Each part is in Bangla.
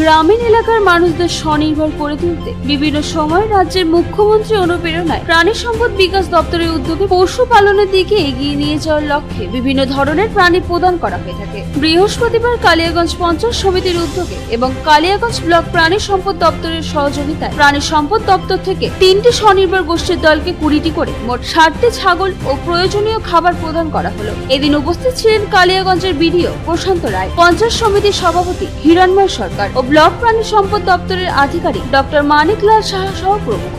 গ্রামীণ এলাকার মানুষদের স্বনির্ভর করে তুলতে বিভিন্ন সময় রাজ্যের মুখ্যমন্ত্রী অনুপ্রেরণায় প্রাণী সম্পদ বিকাশ দপ্তরের উদ্যোগে পশুপালনের দিকে এগিয়ে নিয়ে যাওয়ার লক্ষ্যে বিভিন্ন ধরনের প্রাণী প্রদান করা হয়ে থাকে। বৃহস্পতিবার কালিয়াগঞ্জ পঞ্চায়েত সমিতির উদ্যোগে এবং কালিয়াগঞ্জ ব্লক প্রাণী সম্পদ দপ্তরের সহযোগিতায় প্রাণী সম্পদ দপ্তর থেকে তিনটি স্বনির্ভর গোষ্ঠীর দলকে কুড়িটি করে মোট ষাটটি ছাগল ও প্রয়োজনীয় খাবার প্রদান করা হলো। এদিন উপস্থিত ছিলেন কালিয়াগঞ্জের বিডিও প্রশান্ত রায়, পঞ্চায়েত সমিতির সভাপতি হিরণময় সরকার ও ব্লক প্রাণী সম্পদ দপ্তরের আধিকারিক ডক্টর মানিকলাল সাহা সহ প্রমুখ।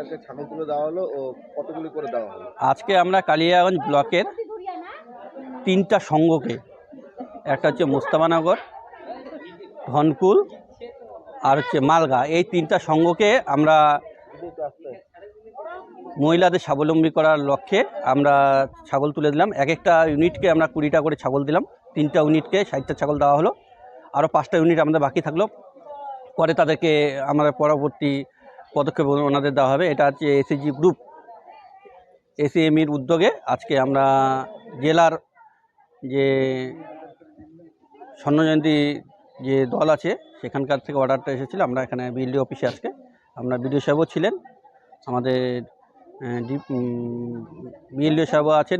বেনিফিশিয়ারকে ছাগল তুলে দেওয়া হলো ও করে দেওয়া হলো? আজকে আমরা কালিয়াগঞ্জ ব্লকের তিনটা সংঘকে, একটা হচ্ছে মোস্তাবানগর ধনকুল আর হচ্ছে মালগা, এই তিনটা সংঘকে আমরা মহিলাদের স্বাবলম্বী করার লক্ষ্যে আমরা ছাগল তুলে দিলাম। এক একটা ইউনিটকে আমরা কুড়িটা করে ছাগল দিলাম। তিনটা ইউনিটকে ষাটটা ছাগল দেওয়া হলো। আরও পাঁচটা ইউনিট আমাদের বাকি থাকল। পরে তাদেরকে আমাদের পরবর্তী পদক্ষেপ ওনাদের দেওয়া হবে। এটা হচ্ছে এসএসজি গ্রুপ এসিএমির উদ্যোগে আজকে আমরা জেলার যে স্বর্ণজয়ন্তী যে দল আছে, সেখানকার থেকে অর্ডারটা এসেছিল। আমরা এখানে বিএলডি অফিসে আজকে। আমরা বিডিও সাহেবও ছিলেন। আমাদের বিএলডিও সাহেবও আছেন।